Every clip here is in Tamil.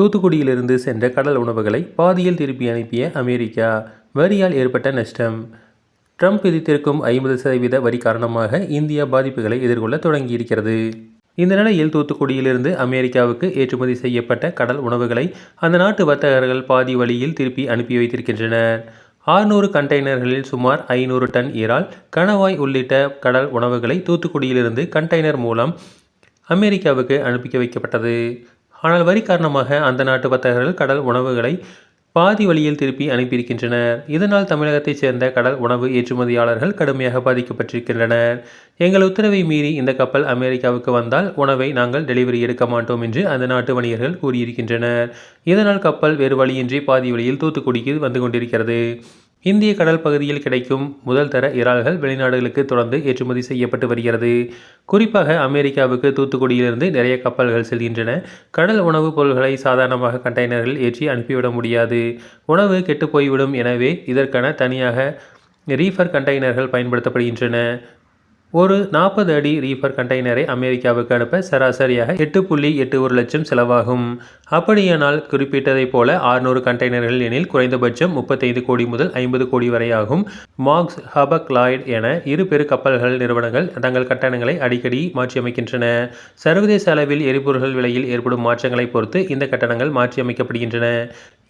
தூத்துக்குடியிலிருந்து சென்ற கடல் உணவுகளை பாதியில் திருப்பி அனுப்பிய அமெரிக்கா வரியால் ஏற்பட்ட நஷ்டம். ட்ரம்ப் விதித்திருக்கும் ஐம்பது சதவீத வரி காரணமாக இந்தியா பாதிப்புகளை எதிர்கொள்ள தொடங்கியிருக்கிறது. இந்த நிலையில் தூத்துக்குடியிலிருந்து அமெரிக்காவுக்கு ஏற்றுமதி செய்யப்பட்ட கடல் உணவுகளை அந்த நாட்டு வர்த்தகர்கள் பாதி வழியில் திருப்பி அனுப்பி வைத்திருக்கின்றனர். ஆறுநூறு கண்டெய்னர்களில் சுமார் ஐநூறு டன் இறால் கணவாய் உள்ளிட்ட கடல் உணவுகளை தூத்துக்குடியிலிருந்து கண்டெய்னர் மூலம் அமெரிக்காவுக்கு அனுப்பி வைக்கப்பட்டது. ஆனால் வரி காரணமாக அந்த நாட்டு வர்த்தகர்கள் கடல் உணவுகளை பாதி வழியில் திருப்பி அனுப்பியிருக்கின்றனர். இதனால் தமிழகத்தைச் சேர்ந்த கடல் உணவு ஏற்றுமதியாளர்கள் கடுமையாக பாதிக்கப்பட்டிருக்கின்றனர். எங்கள் உத்தரவை மீறி இந்த கப்பல் அமெரிக்காவுக்கு வந்தால் உணவை நாங்கள் டெலிவரி எடுக்க மாட்டோம் என்று அந்த நாட்டு வணிகர்கள் கூறியிருக்கின்றனர். இதனால் கப்பல் வேறு வழியின்றி பாதி வழியில் தூத்துக்குடிக்கு வந்து கொண்டிருக்கிறது. இந்திய கடல் பகுதியில் கிடைக்கும் முதல் தர இறால்கள் வெளிநாடுகளுக்கு தொடர்ந்து ஏற்றுமதி செய்யப்பட்டு வருகிறது. குறிப்பாக அமெரிக்காவுக்கு தூத்துக்குடியிலிருந்து நிறைய கப்பல்கள் செல்கின்றன. கடல் உணவுப் பொருட்களை சாதாரணமாக கண்டெய்னர்கள் ஏற்றி அனுப்பிவிட முடியாது. உணவு கெட்டுப்போய்விடும் எனவே இதற்கென தனியாக ரீஃபர் கண்டெய்னர்கள் பயன்படுத்தப்படுகின்றன. ஒரு நாற்பது அடி ரீஃபர் கண்டெய்னரை அமெரிக்காவுக்கு அனுப்ப சராசரியாக எட்டு புள்ளி எட்டு ஒரு லட்சம் செலவாகும். அப்படியானால் குறிப்பிட்டதைப் போல ஆறுநூறு கண்டெய்னர்கள் எனில் குறைந்தபட்சம் முப்பத்தைந்து கோடி முதல் ஐம்பது கோடி வரை ஆகும். மார்க்ஸ் ஹபக் லாய்ட் என இரு பெரு கப்பல்கள் நிறுவனங்கள் தங்கள் கட்டணங்களை அடிக்கடி மாற்றியமைக்கின்றன. சர்வதேச அளவில் எரிபொருள்கள் விலையில் ஏற்படும் மாற்றங்களை பொறுத்து இந்த கட்டணங்கள் மாற்றியமைக்கப்படுகின்றன.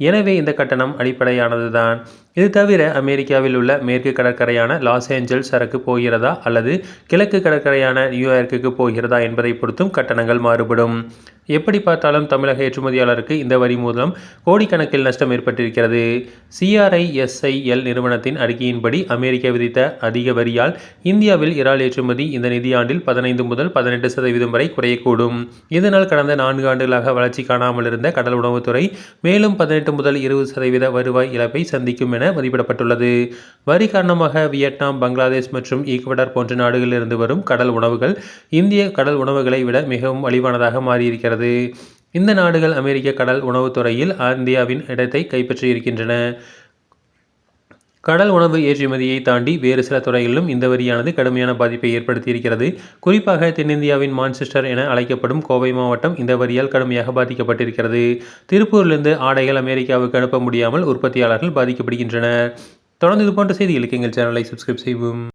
எனவே இந்த கட்டணம் அடிப்படையானதுதான். இது தவிர அமெரிக்காவில் உள்ள மேற்கு கடற்கரையான லாஸ் ஏஞ்சல்ஸ் சரக்கு போகிறதா அல்லது கிழக்கு கடற்கரையான நியூயார்க்குக்கு போகிறதா என்பதை பொறுத்தும் கட்டணங்கள் மாறுபடும். எப்படி பார்த்தாலும் தமிழக ஏற்றுமதியாளருக்கு இந்த வரி மூலம் கோடிக்கணக்கில் நஷ்டம் ஏற்பட்டிருக்கிறது. சிஆர்ஐஎஸ்ஐஎல் நிறுவனத்தின் அறிக்கையின்படி அமெரிக்கா விதித்த அதிக வரியால் இந்தியாவில் இறால் ஏற்றுமதி இந்த நிதியாண்டில் பதினைந்து முதல் பதினெட்டு சதவீதம் வரை குறையக்கூடும். இதனால் கடந்த நான்கு ஆண்டுகளாக வளர்ச்சி காணாமல் இருந்த கடல் உணவுத்துறை மேலும் பதினெட்டு முதல் இருபது சதவீத வருவாய் இழப்பை சந்திக்கும் என மதிப்பிடப்பட்டுள்ளது. வரி காரணமாக வியட்நாம் பங்களாதேஷ் மற்றும் ஈக்குவடர் போன்ற நாடுகளிலிருந்து வரும் கடல் உணவுகள் இந்திய கடல் உணவுகளை விட மிகவும் மலிவானதாக மாறியிருக்கிறது. இந்த நாடுகள் அமெரிக்க கடல் உணவுத்துறையில் இந்தியாவின் இடத்தை கைப்பற்றியிருக்கின்றன. கடல் உணவு ஏற்றுமதியை தாண்டி வேறு சில துறைகளிலும் இந்த வரியானது கடுமையான பாதிப்பை ஏற்படுத்தியிருக்கிறது. குறிப்பாக தென்னிந்தியாவின் மான்செஸ்டர் என அழைக்கப்படும் கோவை மாவட்டம் இந்த வரியால் கடுமையாக பாதிக்கப்பட்டிருக்கிறது. திருப்பூரிலிருந்து ஆடைகள் அமெரிக்காவுக்கு அனுப்ப முடியாமல் உற்பத்தியாளர்கள் பாதிக்கப்படுகின்றனர். தொடர்ந்து இது போன்ற செய்திகளுக்கு எங்கள் சேனலை சப்ஸ்கிரைப் செய்வோம்